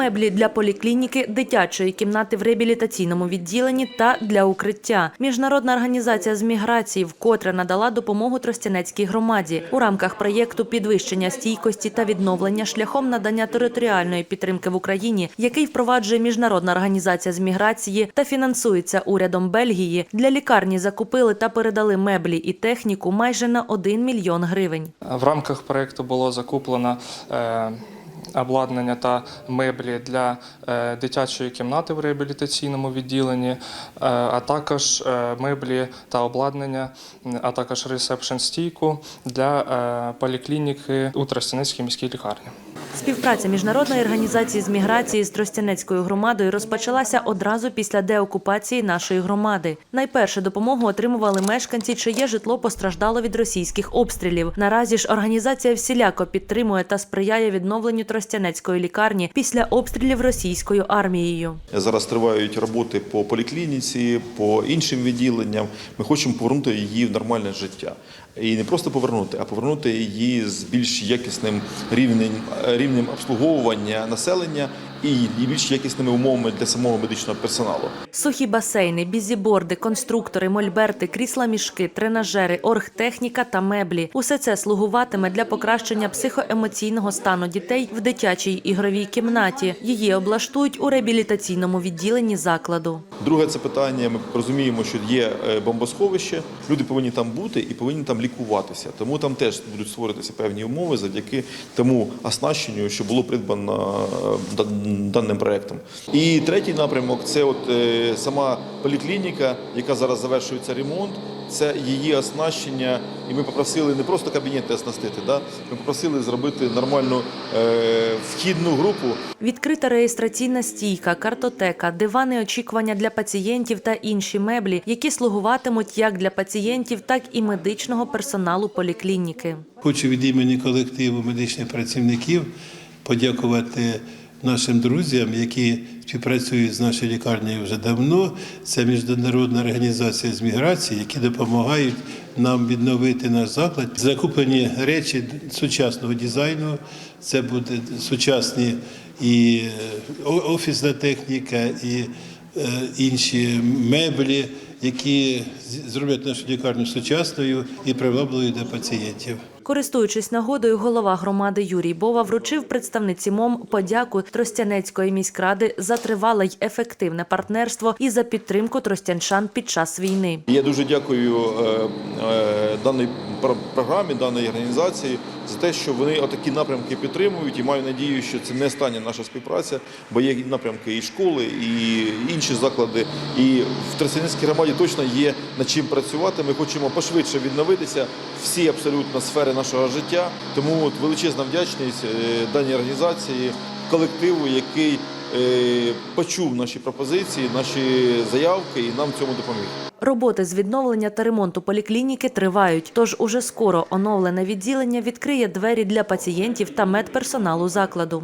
меблі для поліклініки, дитячої кімнати в реабілітаційному відділенні та для укриття. Міжнародна організація з міграції вкотре надала допомогу Тростянецькій громаді у рамках проєкту підвищення стійкості та відновлення шляхом надання територіальної підтримки в Україні, який впроваджує міжнародна організація з міграції та фінансується урядом Бельгії. Для лікарні закупили та передали меблі і техніку майже на 1 мільйон гривень. В рамках проєкту було закуплено е, обладнання та меблі для е, дитячої кімнати в реабілітаційному відділенні, е, а також е, меблі та обладнання, а також ресепшн-стійку для е, поліклініки у Тростянецькій міській лікарні. Співпраця міжнародної організації з міграції з Тростянецькою громадою розпочалася одразу після деокупації нашої громади. Найперше допомогу отримували мешканці, чиє житло постраждало від російських обстрілів. Наразі ж організація всіляко підтримує та сприяє відновленню Тростянецької лікарні після обстрілів російською армією. Зараз тривають роботи по поліклініці, по іншим відділенням. Ми хочемо повернути її в нормальне життя. І не просто повернути, а повернути її з більш якісним рівнем, рівнем обслуговування населення і більш якісними умовами для самого медичного персоналу. Сухі басейни, бізіборди, конструктори, мольберти, крісла-мішки, тренажери, оргтехніка та меблі – усе це слугуватиме для покращення психоемоційного стану дітей в дитячій ігровій кімнаті. Її облаштують у реабілітаційному відділенні закладу. Друге це питання. Ми розуміємо, що є е, бомбосховище. Люди повинні там бути і повинні там лікуватися. Тому там теж будуть створитися певні умови завдяки тому оснащенню, що було придбано е, даним проектом. І третій напрямок це от е, сама поліклініка, яка зараз завершується ремонт. Це її оснащення, і ми попросили не просто кабінети оснастити, да? ми попросили зробити нормальну е, вхідну групу, Відкрита реєстраційна стійка, картотека, дивани очікування для пацієнтів та інші меблі, які слугуватимуть як для пацієнтів, так і медичного персоналу поліклініки. Хочу від імені колективу медичних працівників подякувати нашим друзям, які співпрацюють з нашою лікарнею вже давно. Це міжнародна організація з міграції, які допомагають нам відновити наш заклад. Закуплені речі сучасного дизайну. Це буде сучасні і е, офісна техніка, і е, інші меблі, які зроблять нашу лікарню сучасною і привабливою для пацієнтів. Користуючись нагодою, голова громади Юрій Бова вручив представниці МОМ подяку Тростянецької міськради за тривале й ефективне партнерство і за підтримку тростянчан під час війни. Я дуже дякую е, е, даній про- програмі, даній організації за те, що вони отакі напрямки підтримують і маю надію, що це не остання наша співпраця, бо є напрямки і школи, і інші заклади. І в Тростянецькій громаді точно є над чим працювати. Ми хочемо пошвидше відновитися всі абсолютно сфери нашого життя. Тому от величезна вдячність е, даній організації, колективу, який е, почув наші пропозиції, наші заявки і нам цьому допоміг. Роботи з відновлення та ремонту поліклініки тривають, тож уже скоро оновлене відділення відкриє двері для пацієнтів та медперсоналу закладу.